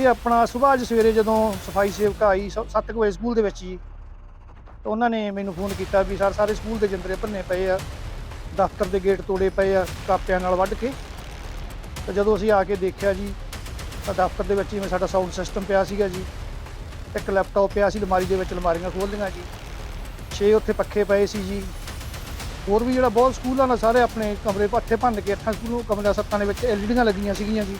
ਇਹ ਆਪਣਾ ਸਵੇਰ ਅੱਜ ਸਵੇਰੇ ਜਦੋਂ ਸਫ਼ਾਈ ਸੇਵਕ ਆਈ 7 ਵਜੇ ਸਕੂਲ ਦੇ ਵਿੱਚ ਜੀ, ਤਾਂ ਉਹਨਾਂ ਨੇ ਮੈਨੂੰ ਫੋਨ ਕੀਤਾ ਵੀ ਸਰ, ਸਾਰੇ ਸਕੂਲ ਦੇ ਜੰਦਰੇ ਭੰਨੇ ਪਏ ਆ, ਦਫ਼ਤਰ ਦੇ ਗੇਟ ਤੋੜੇ ਪਏ ਆ, ਕਾਪਿਆਂ ਨਾਲ ਵੱਢ ਕੇ। ਤਾਂ ਜਦੋਂ ਅਸੀਂ ਆ ਕੇ ਦੇਖਿਆ ਜੀ, ਤਾਂ ਦਫ਼ਤਰ ਦੇ ਵਿੱਚ ਜਿਵੇਂ ਸਾਡਾ ਸਾਊਂਡ ਸਿਸਟਮ ਪਿਆ ਸੀਗਾ ਜੀ, ਇੱਕ ਲੈਪਟਾਪ ਪਿਆ ਸੀ, ਅਲਮਾਰੀ ਦੇ ਵਿੱਚ ਅਲਮਾਰੀਆਂ ਖੋਲ੍ਹੀਆਂ ਜੀ। ਛੇ ਉੱਥੇ ਪੱਖੇ ਪਏ ਸੀ ਜੀ। ਹੋਰ ਵੀ ਜਿਹੜਾ ਬਹੁਤ ਸਕੂਲਾਂ ਨਾਲ ਸਾਰੇ ਆਪਣੇ ਕਮਰੇ, ਪੱਠੇ ਭੰਨ ਕੇ ਅੱਠਾਂ ਸਕੂਲੋਂ ਕਮਰਿਆਂ ਸੱਤਾਂ ਦੇ ਵਿੱਚ ਐਲਈਡੀਆਂ ਲੱਗੀਆਂ ਸੀਗੀਆਂ ਜੀ।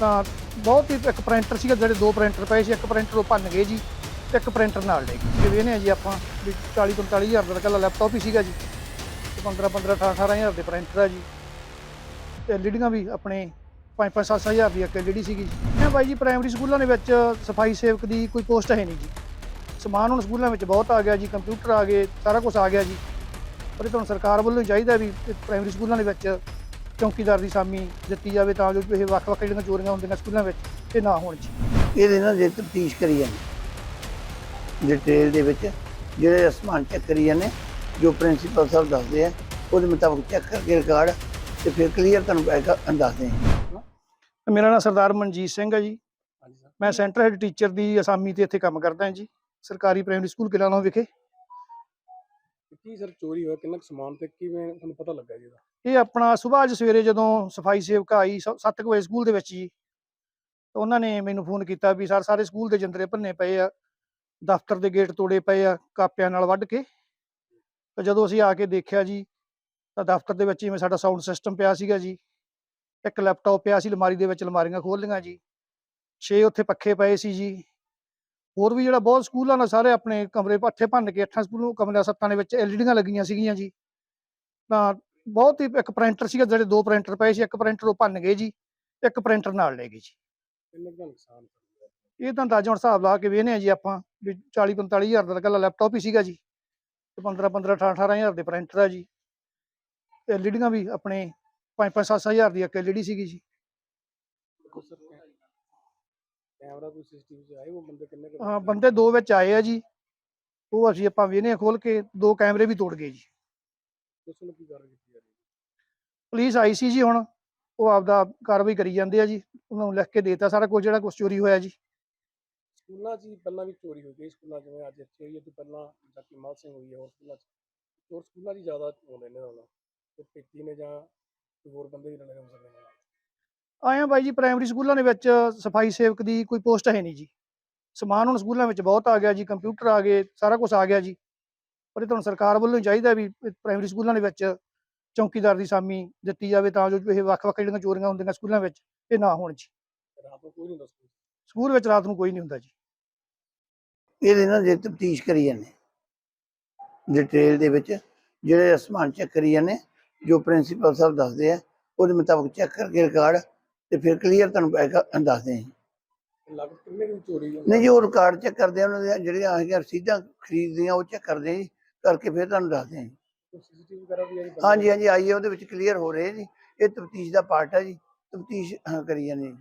ਤਾਂ ਬਹੁਤ ਹੀ ਇੱਕ ਪ੍ਰਿੰਟਰ ਸੀਗਾ, ਜਿਹੜੇ ਦੋ ਪ੍ਰਿੰਟਰ ਪਏ ਸੀ, ਇੱਕ ਪ੍ਰਿੰਟਰ ਉਹ ਭੰਨ ਗਏ ਜੀ ਤੇ ਇੱਕ ਪ੍ਰਿੰਟਰ ਨਾਲ ਲੈ ਗਏ। ਜਿਵੇਂ ਨੇ ਜੀ ਆਪਾਂ ਵੀ 40 45 ਹਜ਼ਾਰ ਦਾ ਇਕੱਲਾ ਲੈਪਟਾਪ ਹੀ ਸੀਗਾ ਜੀ। ਤੇ 15 15 18 18 ਹਜ਼ਾਰ ਦੇ ਪ੍ਰਿੰਟਰ ਆ ਜੀ। ਤੇ ਐਲਈਡੀਆਂ ਵੀ ਆਪਣੇ 5 5 7 ਹਜ਼ਾਰ ਦੀ ਇੱਕ ਐਲਈਡੀ ਸੀਗੀ ਜੀ। ਇਹ ਬਾਈ ਜੀ ਪ੍ਰਾਇਮਰੀ ਸਕੂਲਾਂ ਦੇ ਵਿੱਚ ਸਫ਼ਾਈ ਸੇਵਕ ਦੀ ਕੋਈ ਪੋਸਟ ਹੈ ਨਹੀਂ ਜੀ। ਸਮਾਨ ਹੁਣ ਸਕੂਲਾਂ ਵਿੱਚ ਬਹੁਤ ਆ ਗਿਆ ਜੀ, ਕੰਪਿਊਟਰ ਆ ਗਏ, ਸਾਰਾ ਕੁਝ ਆ ਗਿਆ ਜੀ। ਪਰ ਇਹ ਤੁਹਾਨੂੰ ਸਰਕਾਰ ਵੱਲੋਂ ਹੀ ਚਾਹੀਦਾ ਵੀ ਪ੍ਰਾਇਮਰੀ ਸਕੂਲਾਂ ਦੇ ਵਿੱਚ ਚੌਕੀਦਾਰ ਦੀ ਸਾਮੀ ਦਿੱਤੀ ਜਾਵੇ ਤਾਂ ਜੋ ਇਹ ਵੱਖ-ਵੱਖ ਜਿਹੜੀਆਂ ਚੋਰੀਆਂ ਹੁੰਦੀਆਂ ਸਕੂਲਾਂ ਵਿੱਚ ਇਹ ਨਾ ਹੋਣ ਜੀ। ਇਹਦੇ ਨਾਲ ਜੇ ਤਫਤੀਸ਼ ਕਰੀ ਜਾਂਦੇ। ਡਿਟੇਲ ਦੇ ਵਿੱਚ ਜਿਹੜੇ ਅਸਮਾਨ ਚੈੱਕ ਕਰੀ ਜਾਂਦੇ ਜੋ ਪ੍ਰਿੰਸੀਪਲ ਸਾਹਿਬ ਦੱਸਦੇ ਆ ਉਹਦੇ ਮੁਤਾਬਕ ਚੈੱਕ ਕਰਕੇ ਰਿਕਾਰਡ ਤੇ ਫਿਰ ਕਲੀਅਰ ਤੁਹਾਨੂੰ ਦੱਸਦੇ ਆ ਮੇਰਾ ਨਾਮ ਸਰਦਾਰ ਮਨਜੀਤ ਸਿੰਘ ਹੈ ਜੀ। ਮੈਂ ਸੈਂਟਰ ਹੈਡ ਟੀਚਰ ਦੀ ਅਸਾਮੀ ਤੇ ਇੱਥੇ ਕੰਮ ਕਰਦਾ ਹਾਂ ਜੀ ਸਰਕਾਰੀ ਪ੍ਰਾਇਮਰੀ ਸਕੂਲ ਕਿਲਾਣਾ ਵਿਖੇ। ਕੀ ਸਰ ਚੋਰੀ ਹੋਇਆ? ਕਿੰਨਾ ਕੁ ਸਮਾਨ ਤੇ ਕਿਵੇਂ ਤੁਹਾਨੂੰ ਪਤਾ ਲੱਗਾ ਜੀ ਇਹਦਾ? ਇਹ ਆਪਣਾ ਸਵੇਰ ਅੱਜ ਸਵੇਰੇ ਜਦੋਂ ਸਫ਼ਾਈ ਸੇਵਕ ਆਈ 7 ਵਜੇ ਸਕੂਲ ਦੇ ਵਿੱਚ ਜੀ, ਤਾਂ ਉਹਨਾਂ ਨੇ ਮੈਨੂੰ ਫੋਨ ਕੀਤਾ ਵੀ ਸਰ ਸਾਰੇ ਸਕੂਲ ਦੇ ਜੰਦਰੇ ਭੰਨੇ ਪਏ ਆ, ਦਫ਼ਤਰ ਦੇ ਗੇਟ ਤੋੜੇ ਪਏ ਆ, ਕਾਪਿਆਂ ਨਾਲ ਵੱਢ ਕੇ। ਤਾਂ ਜਦੋਂ ਅਸੀਂ ਆ ਕੇ ਦੇਖਿਆ ਜੀ, ਤਾਂ ਦਫ਼ਤਰ ਦੇ ਵਿੱਚ ਜਿਵੇਂ ਸਾਡਾ ਸਾਊਂਡ ਸਿਸਟਮ ਪਿਆ ਸੀਗਾ ਜੀ, ਇੱਕ ਲੈਪਟਾਪ ਪਿਆ ਸੀ ਅਲਮਾਰੀ ਦੇ ਵਿੱਚ, ਅਲਮਾਰੀਆਂ ਖੋਲ੍ਹੀਆਂ ਜੀ। ਛੇ ਉੱਥੇ ਪੱਖੇ ਪਏ ਸੀ ਜੀ ਹੋਰ ਵੀ ਜਿਹੜਾ ਬਹੁਤ ਸਕੂਲਾਂ ਨਾਲ ਸਾਰੇ ਆਪਣੇ ਕਮਰੇ ਪੱਠੇ ਭੰਨ ਕੇ ਅੱਠਾਂ ਸਕੂਲੋਂ ਕਮਰਿਆਂ ਸੱਤਾਂ ਦੇ ਵਿੱਚ ਐਲਈਡੀਆਂ ਲੱਗੀਆਂ ਸੀਗੀਆਂ ਜੀ। ਤਾਂ ਬਹੁਤ ਹੀ ਇੱਕ ਪ੍ਰਿੰਟਰ ਸੀਗਾ ਜਿਹੜੇ ਦੋ ਪ੍ਰਿੰਟਰ ਪਏ ਸੀ ਇੱਕ ਪ੍ਰਿੰਟਰ ਉਹ ਭੰਨ ਗਏ ਜੀ ਇੱਕ ਪ੍ਰਿੰਟਰ ਨਾਲ ਲੈ ਗਏ ਜੀ। ਕਿੰਨੇ ਕੁ ਦਾ ਨੁਕਸਾਨ ਹੋਇਆ? ਇਹ ਤਾਂ ਅੰਦਾਜ਼ਾ ਹੁਣ ਹਿਸਾਬ ਲਾ ਕੇ ਵੇਖਨੇ ਆ ਜੀ ਆਪਾਂ ਵੀ 40 45 ਹਜ਼ਾਰ ਦਾ ਇਕੱਲਾ ਲੈਪਟਾਪ ਹੀ ਸੀਗਾ ਜੀ। ਤੇ 15 15 18 18 ਹਜ਼ਾਰ ਦੇ ਪ੍ਰਿੰਟਰ ਆ ਜੀ। ਐਲਈਡੀਆਂ ਵੀ ਆਪਣੇ 5 5 7 ਹਜ਼ਾਰ ਦੀ ਇੱਕ ਐਲਈਡੀ ਸੀਗੀ ਜੀ। ਕੈਮਰਾ ਕੋਈ ਸੀਸੀਟੀਵੀ ਚ ਆਏ ਉਹ ਬੰਦੇ ਕਿੰਨੇ ਕੁ ਹਾਂ ਬੰਦੇ ਦੋ ਵਿੱਚ ਆਏ ਆ ਜੀ। ਉਹ ਅਸੀਂ ਆਪਾਂ ਵੇਖਨੇ ਖੋਲ ਕੇ ਦੋ ਕੈਮਰੇ ਵੀ ਤੋੜ ਗਏ ਜੀ। ਉਸ ਨੂੰ ਕੀ ਕਾਰਵਾਈ ਕੀਤੀ ਜਾ ਰਹੀ ਹੈ? ਪੁਲਿਸ ਆਈ ਸੀ ਜੀ ਹੁਣ। ਉਹ ਆਪਦਾ ਕਾਰਵਾਈ ਕਰੀ ਜਾਂਦੇ ਆ ਜੀ। ਉਹਨਾਂ ਨੂੰ ਲਿਖ ਕੇ ਦੇਤਾ ਸਾਰਾ ਕੁਝ ਜਿਹੜਾ ਕੁਝ ਚੋਰੀ ਹੋਇਆ ਜੀ। ਸਕੂਲਾਂ 'ਚ ਹੀ ਪਹਿਲਾਂ ਵੀ ਚੋਰੀ ਹੋਈ ਗਈ ਸਕੂਲਾਂ ਜਿਵੇਂ ਅੱਜ ਇੱਥੇ ਹੋਈ ਹੈ ਤੇ ਪਹਿਲਾਂ ਜਾਕੀ ਮਾਲ ਸਿੰਘ ਹੋਈ ਹੈ ਹੋਰ ਸਕੂਲਾਂ 'ਚ। ਹੋਰ ਸਕੂਲਾਂ 'ਚ ਹੀ ਜ਼ਿਆਦਾ ਆਉਂਦੇ ਨੇ ਹੁਣ ਤੇ ਪੇਟੀ ਨੇ ਜਾਂ ਹੋਰ ਬੰਦੇ ਵੀ ਰਲੇ ਹੋ ਸਕਦੇ ਨੇ। ਆਏ ਆ ਬਾਈ ਜੀ ਪ੍ਰਾਇਮਰੀ ਸਕੂਲਾਂ ਦੇ ਵਿੱਚ ਸਫ਼ਾਈ ਸੇਵਕ ਦੀ ਕੋਈ ਪੋਸਟ ਹੈ ਨਹੀਂ ਜੀ। ਸਮਾਨ ਹੁਣ ਸਕੂਲਾਂ ਵਿੱਚ ਬਹੁਤ ਆ ਗਿਆ ਜੀ ਕੰਪਿਊਟਰ ਆ ਗਏ ਸਾਰਾ ਕੁਝ ਆ ਗਿਆ ਜੀ। ਪਰ ਇਹ ਤੁਹਾਨੂੰ ਸਰਕਾਰ ਵੱਲੋਂ ਹੀ ਚਾਹੀਦਾ ਵੀ ਪ੍ਰਾਇਮਰੀ ਸਕੂਲਾਂ ਦੇ ਵਿੱਚ ਚੌਕੀਦਾਰ ਦੀ ਸਾਮੀ ਦਿੱਤੀ ਜਾਵੇ ਤਾਂ ਜੋ ਇਹ ਵੱਖ-ਵੱਖ ਜਿਹੜੀਆਂ ਚੋਰੀਆਂ ਹੁੰਦੀਆਂ ਸਕੂਲਾਂ ਵਿੱਚ ਇਹ ਨਾ ਹੋਣ ਜੀ। ਰਾਤ ਨੂੰ ਕੋਈ ਨਹੀਂ ਦੱਸਦਾ ਸਕੂਲ? ਵਿੱਚ ਰਾਤ ਨੂੰ ਕੋਈ ਨਹੀਂ ਹੁੰਦਾ ਜੀ। ਇਹਦੇ ਨਾਲ ਜੇ ਤਫਤੀਸ਼ ਕਰੀ ਜਾਂਦੇ। ਡਿਟੇਲ ਦੇ ਵਿੱਚ ਜਿਹੜੇ ਅਸਮਾਨ ਚੈੱਕ ਕਰੀ ਜਾਂਦੇ ਜੋ ਪ੍ਰਿੰਸੀਪਲ ਸਾਹਿਬ ਦੱਸਦੇ ਆ ਉਹਦੇ ਮੁਤਾਬਕ ਚੈੱਕ ਕਰਕੇ ਰਿਕਾਰਡ ਤੇ ਫਿਰ ਕਲੀਅਰ ਤੁਹਾਨੂੰ ਪੈਗਾ ਦੱਸਦੇ ਆ ਲੱਗ ਕਿੰਨੇ ਦੀ ਚੋਰੀ ਹੋਈ? ਨਹੀਂ ਜੀ ਉਹ ਰਿਕਾਰਡ ਚੈੱਕ ਕਰਦੇ ਆ ਉਹਨਾਂ ਦੀਆਂ ਜਿਹੜੀਆਂ ਹੈਗੀਆਂ ਰਸੀਦਾਂ ਖਰੀਦਦੀਆਂ ਉਹ ਚੈੱਕ ਕਰਦੇ ਆ ਜੀ ਕਰਕੇ ਫਿਰ ਤੁਹਾਨੂੰ ਦੱਸਦੇ ਜੀ। ਸੀਸੀਟੀਵੀ ਵਗੈਰਾ ਵੀ ਹੈ ਹਾਂਜੀ ਹਾਂਜੀ ਆਈਏ ਉਹਦੇ ਵਿੱਚ ਕਲੀਅਰ ਹੋ ਰਹੇ ਜੀ। ਇਹ ਤਫਤੀਸ਼ ਦਾ ਪਾਰਟ ਹੈ ਜੀ ਤਫਤੀਸ਼ ਕਰੀ ਜਾਂਦੇ ਜੀ।